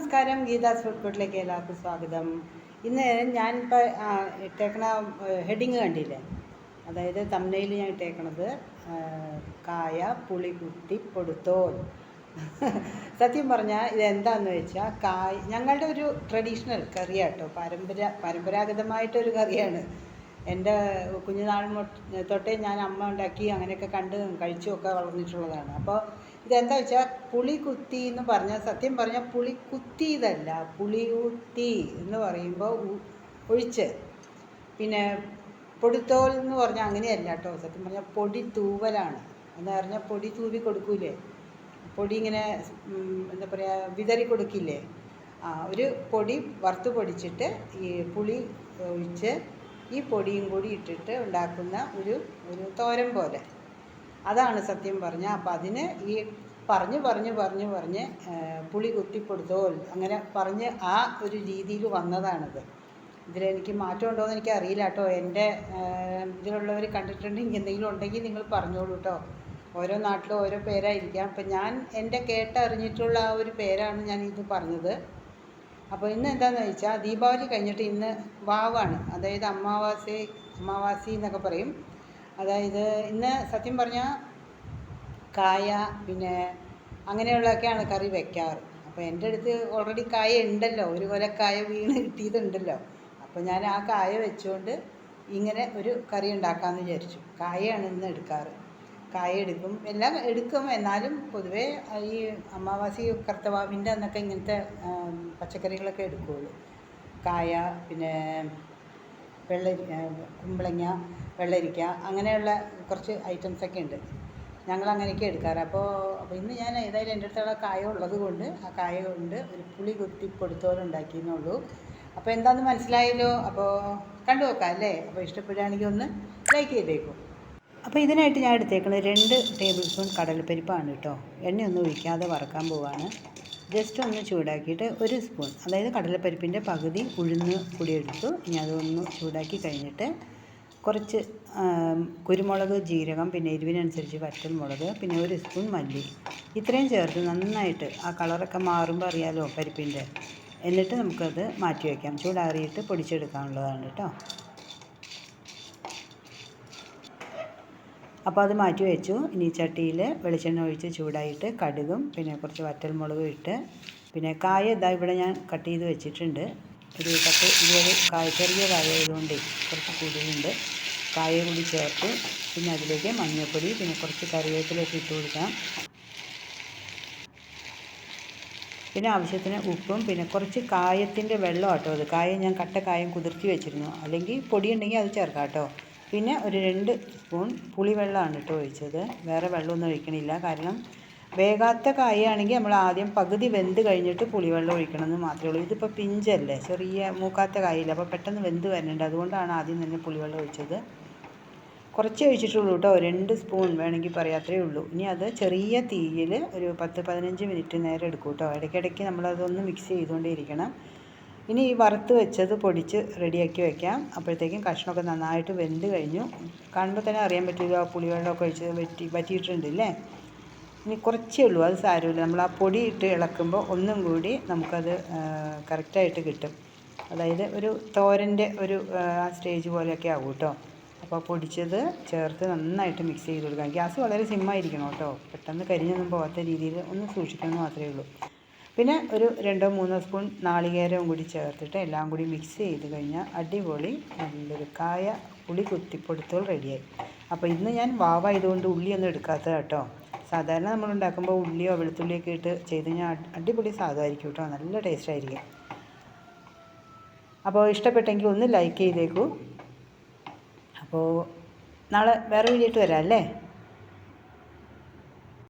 നമസ്കാരം. ഗീതാസ് ഫുഡ് കോർട്ടിലേക്ക് എല്ലാവർക്കും സ്വാഗതം. ഇന്ന് ഞാൻ ഇപ്പോൾ ഇട്ടേക്കണ ഹെഡിങ് കണ്ടില്ലേ? അതായത് തമ്മയിൽ ഞാൻ ഇട്ടേക്കണത് കായ പുളി കുത്തി സത്യം പറഞ്ഞാൽ ഇതെന്താന്ന് വെച്ചാൽ കായ് ഞങ്ങളുടെ ഒരു ട്രഡീഷണൽ കറിയാട്ടോ പരമ്പര പരമ്പരാഗതമായിട്ടൊരു കറിയാണ്. എന്റെ കുഞ്ഞുനാൾ തൊട്ടേ ഞാൻ അമ്മ ഉണ്ടാക്കി അങ്ങനെയൊക്കെ കണ്ട് കഴിച്ചുമൊക്കെ വളർന്നിട്ടുള്ളതാണ്. അപ്പോൾ ഇതെന്താ വെച്ചാൽ പുളി കുത്തി എന്ന് പറഞ്ഞാൽ സത്യം പറഞ്ഞാൽ പുളി കുത്തിയതല്ല പുളി കുത്തി എന്ന് പറയുമ്പോൾ ഒഴിച്ച്. പിന്നെ പൊടിത്തോൽ എന്ന് പറഞ്ഞാൽ അങ്ങനെയല്ല കേട്ടോ സത്യം പറഞ്ഞാൽ പൊടി തൂവലാണ്. എന്ന് പറഞ്ഞാൽ പൊടി തൂവി കൊടുക്കൂലേ? പൊടി ഇങ്ങനെ എന്താ പറയുക വിതറി കൊടുക്കില്ലേ? ആ ഒരു പൊടി വറുത്ത് പൊടിച്ചിട്ട് ഈ പുളി ഒഴിച്ച് ഈ പൊടിയും കൂടി ഇട്ടിട്ട് ഉണ്ടാക്കുന്ന ഒരു ഒരു തോരൻ പോലെ. അതാണ് സത്യം പറഞ്ഞാൽ അപ്പം അതിന് ഈ പറഞ്ഞ് പറഞ്ഞ് പറഞ്ഞ് പറഞ്ഞ് പുളി കുത്തിപ്പൊടുത്തോൽ അങ്ങനെ പറഞ്ഞ് ആ ഒരു രീതിയിൽ വന്നതാണിത്. ഇതിലെനിക്ക് മാറ്റം ഉണ്ടോ എന്ന് എനിക്ക് അറിയില്ല കേട്ടോ. എന്റെ ഇതിലുള്ളവർ കണ്ടിട്ടുണ്ടെങ്കിൽ എന്തെങ്കിലും ഉണ്ടെങ്കിൽ നിങ്ങൾ പറഞ്ഞോളൂ കേട്ടോ. ഓരോ നാട്ടിലും ഓരോ പേരായിരിക്കാം. അപ്പം ഞാൻ എന്റെ കേട്ടറിഞ്ഞിട്ടുള്ള ആ ഒരു പേരാണ് ഞാൻ ഇത് പറഞ്ഞത്. അപ്പോൾ ഇന്ന് എന്താണെന്ന് വെച്ചാൽ ദീപാവലി കഴിഞ്ഞിട്ട് ഇന്ന് വാവാണ്. അതായത് അമാവാസി അമാവാസി എന്നൊക്കെ പറയും. അതായത് ഇന്ന് സത്യം പറഞ്ഞാൽ കായ പിന്നെ അങ്ങനെയുള്ളതൊക്കെയാണ് കറി വെക്കാറ്. അപ്പോൾ എന്റെ അടുത്ത് ഓൾറെഡി കായ ഉണ്ടല്ലോ. ഒരു കൊല കായ വീണ് കിട്ടിയതുണ്ടല്ലോ അപ്പോൾ ഞാൻ ആ കായ വെച്ചുകൊണ്ട് ഇങ്ങനെ ഒരു കറി ഉണ്ടാക്കാമെന്ന് വിചാരിച്ചു. കായയാണ് ഇന്ന് എടുക്കാറ്. കായ എടുക്കും. എല്ലാം എടുക്കും. എന്നാലും പൊതുവേ ഈ അമാവാസി കർത്തവാവിന്റെ അന്നൊക്കെ ഇങ്ങനത്തെ പച്ചക്കറികളൊക്കെ എടുക്കുകയുള്ളൂ കായ പിന്നെ വെള്ളരി കുമ്പളങ്ങ വെള്ളരിക്ക അങ്ങനെയുള്ള കുറച്ച് ഐറ്റംസ് ഒക്കെ ഉണ്ട്. ഞങ്ങൾ അങ്ങനെയൊക്കെ എടുക്കാറ്. അപ്പോൾ അപ്പോൾ ഇന്ന് ഞാൻ ഏതായാലും എന്റെ അടുത്തുള്ള കായ ഉള്ളത് കൊണ്ട് ആ കായ കൊണ്ട് ഒരു പുളി കുത്തി പൊടുത്തോളം ഉണ്ടാക്കിയെന്നുള്ളൂ അപ്പോൾ എന്താണെന്ന് മനസ്സിലായല്ലോ? അപ്പോൾ കണ്ടു നോക്കാം അല്ലേ? അപ്പോൾ ഇഷ്ടപ്പെടുകയാണെങ്കിൽ ഒന്ന് ലൈക്ക് ചെയ്തേക്കും. അപ്പോൾ ഇതിനായിട്ട് ഞാൻ എടുത്തേക്കുന്നത് രണ്ട് ടേബിൾ സ്പൂൺ കടലപ്പരിപ്പാണ് കേട്ടോ എണ്ണയൊന്നും ഒഴിക്കാതെ വറക്കാൻ പോവാണ്. ജസ്റ്റ് ഒന്ന് ചൂടാക്കിയിട്ട് ഒരു സ്പൂൺ അതായത് കടലപ്പരിപ്പിന്റെ പകുതി ഉഴുന്ന് കൂടി എടുത്തു. ഇനി അതൊന്ന് ചൂടാക്കി കഴിഞ്ഞിട്ട് കുറച്ച് കുരുമുളക് ജീരകം പിന്നെ എരിവിനനുസരിച്ച് വറ്റൽ മുളക് പിന്നെ ഒരു സ്പൂൺ മല്ലി. ഇത്രയും ചേർത്ത് നന്നായിട്ട് ആ കളറൊക്കെ മാറുമ്പോൾ അറിയാലോ പരിപ്പിന്റെ എന്നിട്ട് നമുക്കത് മാറ്റി വയ്ക്കാം ചൂടാറിയിട്ട് പൊടിച്ചെടുക്കാനുള്ളതാണ് കേട്ടോ അപ്പോൾ അത് മാറ്റി വെച്ചു. ഇനി ചട്ടിയിൽ വെളിച്ചെണ്ണ ഒഴിച്ച് ചൂടായിട്ട് കടുകും പിന്നെ കുറച്ച് വറ്റൽമുളകും ഇട്ട് പിന്നെ കായ ഇതാ ഇവിടെ ഞാൻ കട്ട് ചെയ്ത് വെച്ചിട്ടുണ്ട്. ഒരു പത്ത് ഇരുപത് കായ ചെറിയ കായ ആയതുകൊണ്ട് കുറച്ച് കൂടുതലുണ്ട്. കായ കൂടി ചേർത്ത് പിന്നെ അതിലേക്ക് മഞ്ഞൾപ്പൊടി പിന്നെ കുറച്ച് കറിവേപ്പിലൊക്കെ ഇട്ട് കൊടുക്കാം. പിന്നെ ആവശ്യത്തിന് ഉപ്പും പിന്നെ കുറച്ച് കായത്തിന്റെ വെള്ളം കേട്ടോ അത്. കായം ഞാൻ കട്ട കായം കുതിർത്തി വെച്ചിരുന്നു. അല്ലെങ്കിൽ പൊടിയുണ്ടെങ്കിൽ അത് ചേർക്കാം കേട്ടോ. പിന്നെ ഒരു രണ്ട് സ്പൂൺ പുളിവെള്ളമാണ് കേട്ടോ ഒഴിച്ചത്. വേറെ വെള്ളമൊന്നും ഒഴിക്കണില്ല. കാരണം വേകാത്ത കായയാണെങ്കിൽ നമ്മൾ ആദ്യം പകുതി വെന്ത് കഴിഞ്ഞിട്ട് പുളിവെള്ളം ഒഴിക്കണം എന്ന് മാത്രമേ ഉള്ളൂ. ഇതിപ്പോൾ പിഞ്ചല്ലേ? ചെറിയ മൂക്കാത്ത കായയില്ല? അപ്പോൾ പെട്ടെന്ന് വെന്ത് വരണുണ്ട് അതുകൊണ്ടാണ് ആദ്യം തന്നെ പുളിവെള്ളം ഒഴിച്ചത്. കുറച്ച് ഒഴിച്ചിട്ടുള്ളൂ കേട്ടോ. രണ്ട് സ്പൂൺ വേണമെങ്കിൽ പറയാം. അത്രയേ ഉള്ളൂ. ഇനി അത് ചെറിയ തീയിൽ ഒരു പത്ത് പതിനഞ്ച് മിനിറ്റ് നേരം എടുക്കും കേട്ടോ. ഇടയ്ക്കിടയ്ക്ക് നമ്മളതൊന്ന് മിക്സ് ചെയ്തുകൊണ്ടേ ഇരിക്കണം. ഇനി ഈ വറുത്ത് വെച്ചത് പൊടിച്ച് റെഡിയാക്കി വെക്കാം. അപ്പോഴത്തേക്കും കഷ്ണമൊക്കെ നന്നായിട്ട് വെന്ത് കഴിഞ്ഞു. കാണുമ്പോൾ തന്നെ അറിയാൻ പറ്റില്ല പുളിവെള്ളമൊക്കെ ഒഴിച്ച് വറ്റി വറ്റിയിട്ടുണ്ടല്ലേ ഇനി കുറച്ചേ ഉള്ളൂ അത് സാരമില്ല. നമ്മൾ ആ പൊടി ഇട്ട് ഇളക്കുമ്പോൾ ഒന്നും കൂടി നമുക്കത് കറക്റ്റായിട്ട് കിട്ടും. അതായത് ഒരു തോരന്റെ ഒരു ആ സ്റ്റേജ് പോലെയൊക്കെ ആകും കേട്ടോ അപ്പോൾ പൊടിച്ചത് ചേർത്ത് നന്നായിട്ട് മിക്സ് ചെയ്ത് കൊടുക്കാം. ഗ്യാസ് വളരെ സിമ്മായിരിക്കണം കേട്ടോ പെട്ടെന്ന് കരിഞ്ഞൊന്നും പോകാത്ത രീതിയിൽ ഒന്ന് സൂക്ഷിക്കണം മാത്രമേ ഉള്ളൂ. പിന്നെ ഒരു രണ്ടോ മൂന്നോ സ്പൂൺ നാളികേരവും കൂടി ചേർത്തിട്ട് എല്ലാം കൂടി മിക്സ് ചെയ്ത് കഴിഞ്ഞാൽ അടിപൊളി നല്ലൊരു കായ പുളി കുത്തിപ്പൊടുത്തോൾ റെഡിയായി അപ്പോൾ ഇന്ന് ഞാൻ വാവായതുകൊണ്ട് ഉള്ളിയൊന്നും എടുക്കാത്ത കേട്ടോ. സാധാരണ നമ്മൾ ഉണ്ടാക്കുമ്പോൾ ഉള്ളിയോ വെളുത്തുള്ളിയൊക്കെ ഇട്ട് ചെയ്ത് കഴിഞ്ഞാൽ അടി- അടിപൊളി സാധമായിരിക്കും കേട്ടോ. നല്ല ടേസ്റ്റ് ആയിരിക്കും. അപ്പോൾ ഇഷ്ടപ്പെട്ടെങ്കിൽ ഒന്ന് ലൈക്ക് ചെയ്തേക്കൂ. അപ്പോൾ നാളെ വേറെ വീഡിയോ ഇട്ട് വരാം അല്ലേ?